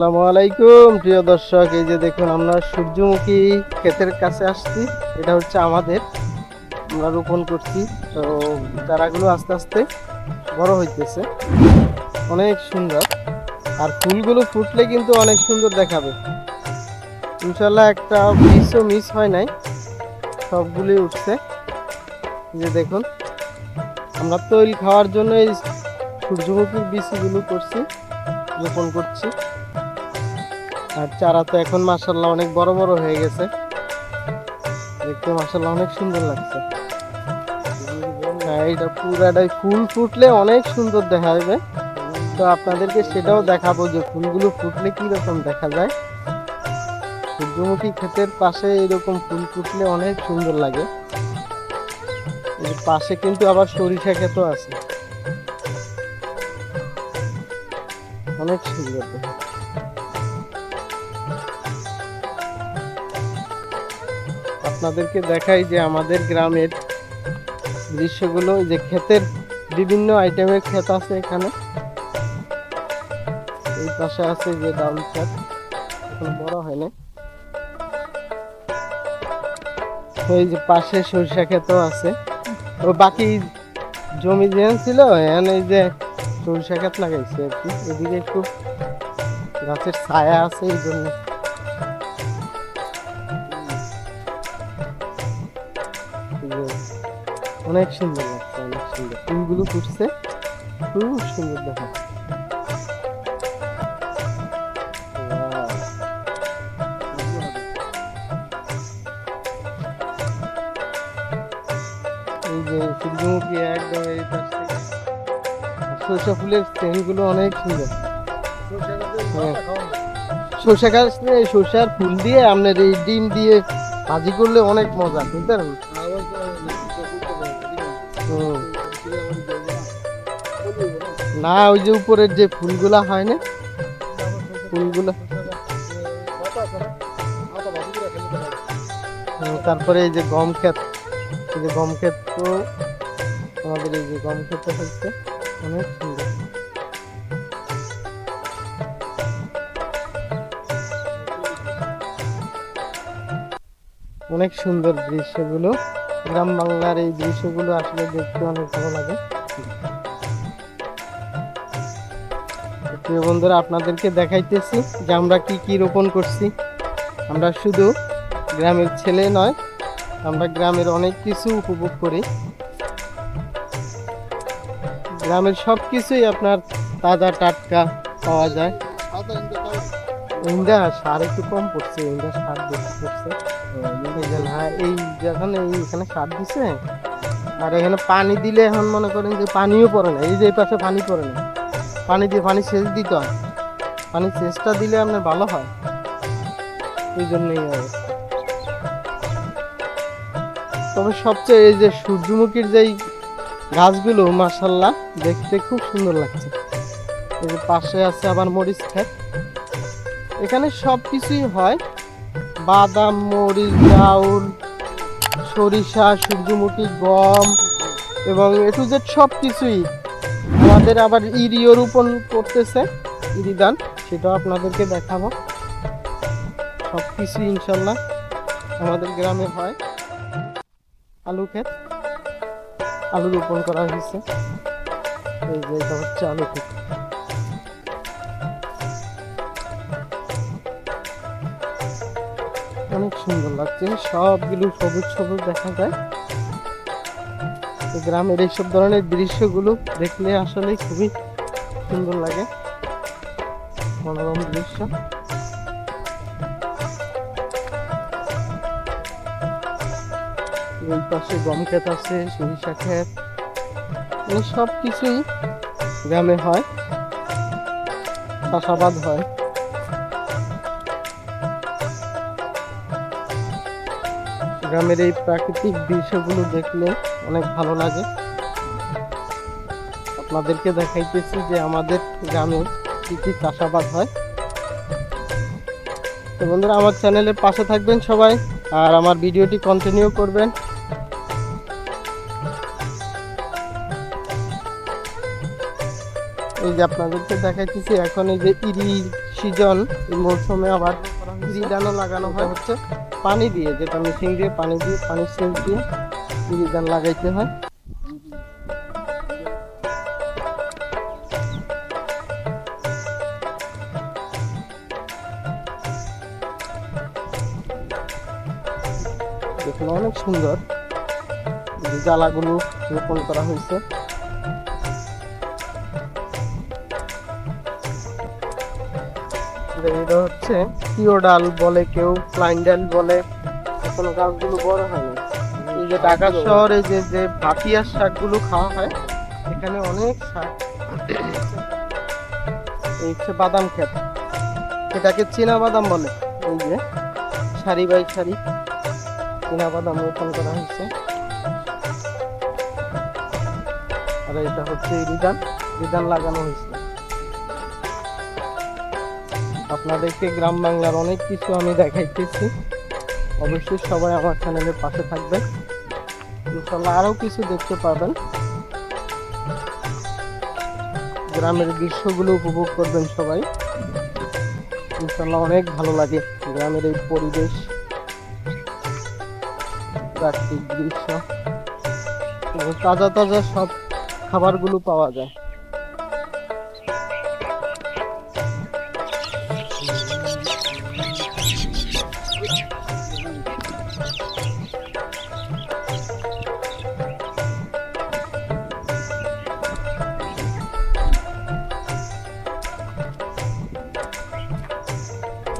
আসসালামু আলাইকুম, প্রিয় দর্শক, এই যে দেখুন আমরা সূর্যমুখী ক্ষেতের কাছে আসছি। এটা হচ্ছে আমাদের, আমরা রোপণ করছি। তো চারাগুলো আস্তে আস্তে বড় হইতেছে। অনেক সুন্দর। আর ফুলগুলো ফুটলে কিন্তু অনেক সুন্দর দেখাবে। ইনশাল্লাহ একটা মিসও মিস হয় নাই। সবগুলোই উঠছে। যে দেখুন, আমরা তৈল খাওয়ার জন্য এই সূর্যমুখীর বীজগুলো করছি, রোপণ করছি। আর চারা তো এখন মাসাল্লাহ অনেক বড় বড় হয়ে গেছে। দেখতে মাসাল্লাহ অনেক সুন্দর লাগছে। হ্যাঁ এটা পুরাটাই ফুল ফুটলে অনেক সুন্দর দেখা যাবে। তো আপনাদেরকে সেটাও দেখাবো যে ফুলগুলো ফুটলে কি রকম দেখা যায়। সূর্যমুখী ক্ষেতের পাশে এরকম ফুল ফুটলে অনেক সুন্দর লাগে। পাশে কিন্তু আবার সরিষা ক্ষেতও আছে। অনেক সুন্দর আপনাদেরকে দেখাই যে আমাদের গ্রামের দৃশ্যগুলো যে ক্ষেতের বিভিন্ন আইটেমের ক্ষেত আছে এখানে। এই পাশে আছে যে ডাউন ক্ষেত, এখন বড় হয়নি। এই যে পাশে সরিষা ক্ষেতও আছে। ও বাকি জমি যেন ছিল, এখানে এই যে সরিষা ক্ষেত লাগাইছে আর কি। এদিকে একটু গাছের ছায়া আছে, এই জন্য অনেক সুন্দর লাগছে, অনেক সুন্দর। ফুলগুলো ফুটছে, খুব সুন্দর দেখা। এই যে সূর্যমুখী একদম সরষা ফুলের চেনগুলো অনেক সুন্দর। হ্যাঁ। সরষা গাছ সরষার ফুল দিয়ে আপনার এই ডিম দিয়ে ভাজি করলে অনেক মজা, বুঝতে পারবেন না, ওই যে উপরের যে ফুলগুলা হয় না? ফুলগুলো। তারপরে এই যে গম ক্ষেত। এই যে গম ক্ষেত তো আমাদের এই যে গম ক্ষেত হচ্ছে অনেক সুন্দর। অনেক সুন্দর দৃশ্যগুলো। গ্রাম বাংলার এই দৃশ্যগুলো আসলে দেখতে অনেক ভালো লাগে। প্রিয় বন্ধুরা, আপনাদেরকে দেখাইতেছি যে আমরা কি কি রোপণ করছি। আমরা শুধু গ্রামের ছেলে নয়, আমরা গ্রামের অনেক কিছু উপভোগ করি। গ্রামের সব কিছুই আপনার তাজা টাটকা পাওয়া যায়। ইন্ডা সার একটু কম পড়ছে ইন্ডা সার বেশি পড়ছে। না এই যেখানে এই এখানে সার দিছে, আর এখানে পানি দিলে এখন মনে করেন যে পানিও পড়ে না, এই যে এই পাশে পানি পড়ে না। পানি দিয়ে পানি সেচ দিতে হয়। পানি সেচটা দিলে আপনার ভালো হয়। এই জন্যই তবে সবচেয়ে এই যে সূর্যমুখীর যেই গাছগুলো মাসাল্লাহ দেখতে খুব সুন্দর লাগছে। এই যে পাশে আছে আবার মরিচ এখানে সব কিছুই হয়। বাদাম, মরিচ ডাউল সরিষা, সূর্যমুখী গম এবং এ টু জেড সব কিছুই আমাদের আবার ইরিও রোপণ করতেছে, ইরি ইরিদান সেটাও আপনাদেরকে দেখাবো। সব কিছুই ইনশাল্লাহ আমাদের গ্রামে হয়। আলু ক্ষেত, আলু রোপণ করা হয়েছে। এই যে এটা হচ্ছে আলু ক্ষেত। অনেক সুন্দর লাগছে। সবগুলো সবুজ সবুজ দেখা যায়। গ্রামের এইসব ধরনের দৃশ্যগুলো দেখলে আসলে খুবই সুন্দর লাগে। মনোরম দৃশ্য। এই পাশে গম ক্ষেত আছে, সরিষা ক্ষেত। এই সব কিছুই গ্রামে হয়। চাষাবাদ হয়। গ্রামের এই প্রাকৃতিক দৃশ্যগুলো দেখলে অনেক ভালো লাগে। আপনাদেরকে দেখাইতেছি যে আমাদের গ্রামে কি কি চাষাবাদ হয়। তো বন্ধুরা, আমার চ্যানেলের পাশে থাকবেন সবাই আর আমার ভিডিওটি কন্টিনিউ করবেন। এই যে আপনাদেরকে দেখাইতেছি, এখন এই যে ইরি সিজন, এই মৌসুমে আবার রিডানও লাগানো হয় হচ্ছে। পানি দিয়ে, যেটা মেশিন দিয়ে পানি দিয়ে পানির সেচ দিয়ে রিডান লাগাইতে হয়। অনেক সুন্দর। জ্বালাগুলো রোপণ করা হয়েছে। এটা হচ্ছে। ডাল বলে কেউ ডাল বলে এখনও গাছগুলো বড় হয়নি। এই যে ঢাকা শহরে যে যে ভাটিয়ার শাকগুলো খাওয়া হয় এখানে অনেক শাক। এই হচ্ছে বাদাম ক্ষেত এটাকে চীনা বাদাম বলে। এই যে সারি বাই সারি চীনা বাদাম রোপণ করা হয়েছে। আর এটা হচ্ছে রিদান। রিদান লাগানো হয়েছে। আপনাদেরকে গ্রাম বাংলার অনেক কিছু আমি দেখাইতেছি। অবশ্যই সবাই আমার চ্যানেলের পাশে থাকবেন। ইনশাল্লাহ আরও কিছু দেখতে পাবেন। গ্রামের দৃশ্যগুলো উপভোগ করবেন সবাই। ইনশাল্লাহ অনেক ভালো লাগে গ্রামের এই পরিবেশ। প্রাকৃতিক দৃশ্য তাজা তাজা সব খাবারগুলো পাওয়া যায়।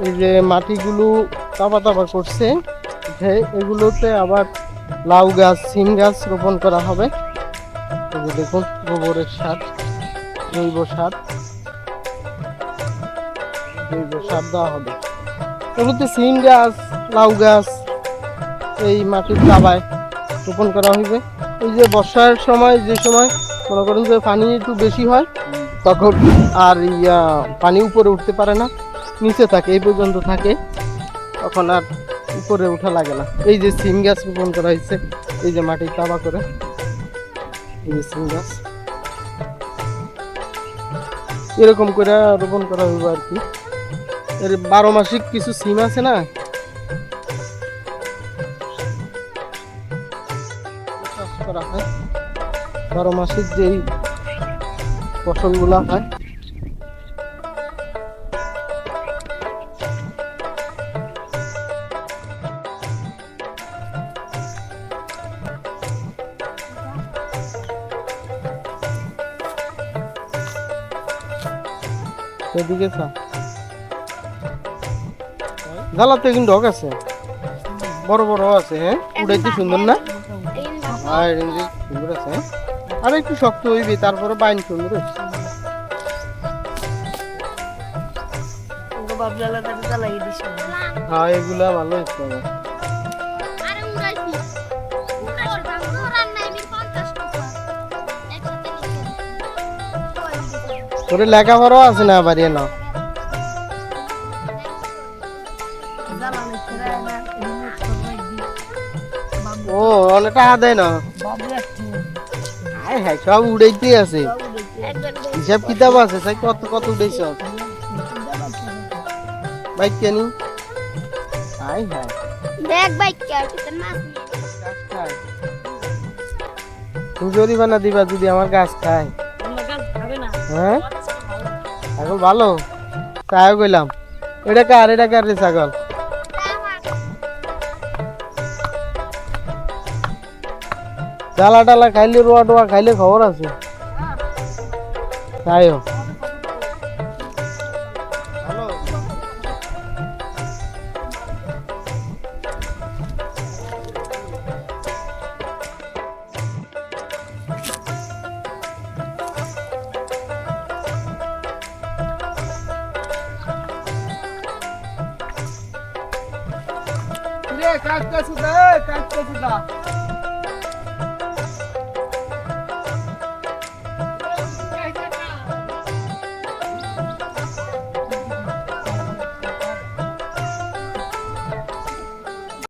এই যে মাটিগুলো তাবা তাবা করছে, যে এগুলোতে আবার লাউ গাছ, সিম গাছ রোপণ করা হবে। দেখুন, গোবরের সার, জৈব সার জৈব সার দেওয়া হবে। এগুলোতে সিম গাছ, লাউ গাছ এই মাটির দাবায় রোপণ করা হইবে। এই যে বর্ষার সময়, যে সময় মনে করেন যে পানি একটু বেশি হয়, তখন আর ইয়া পানি উপরে উঠতে পারে না। নিচে থাকে, এই পর্যন্ত থাকে, তখন আর উপরে ওঠা লাগে না। এই যে সিম গাছ রোপণ করা হয়েছে, এই যে মাটির তাবা করে, এই যে সিম গাছ। এরকম করে রোপণ করা হইব আর কি। এর বারো মাসিক কিছু সিম আছে না? চাষ করা হয়। বারো মাসিক যেই ফসলগুলা হয় এদিকে চা জ্বালাতে কিন্তু ডগ আছে। বড় বড় আছে হ্যাঁ? উড়াইতে সুন্দর না? আর সুন্দর আছে হ্যাঁ? আর একটু শক্ত হইবে তারপরে বাইন সুন্দর হচ্ছে হ্যাঁ এগুলা ভালো হচ্ছে তোর লেখাপড়াও আছে না বাড়িয়ে নাও। ও অনেক টাকা দেয় না? হ্যাঁ হ্যাঁ সব উড়াইতে আছে। হিসাব কিতাব আছে তাই কত কত উড়াইছ বাইক কেনি হাই হাই দেখ বাইক কে মাছ তুমি জরিমানা দিবা যদি আমার গাছ খায়। হ্যাঁ? ছাগল ভালো? তাই কইলাম। এটা কার? এটা কার রে ছাগল? ডালা টালা খাইলে রোয়া টোয়া খাইলে খবর আছে। তাইও কাজ কাজ কাজ কাজ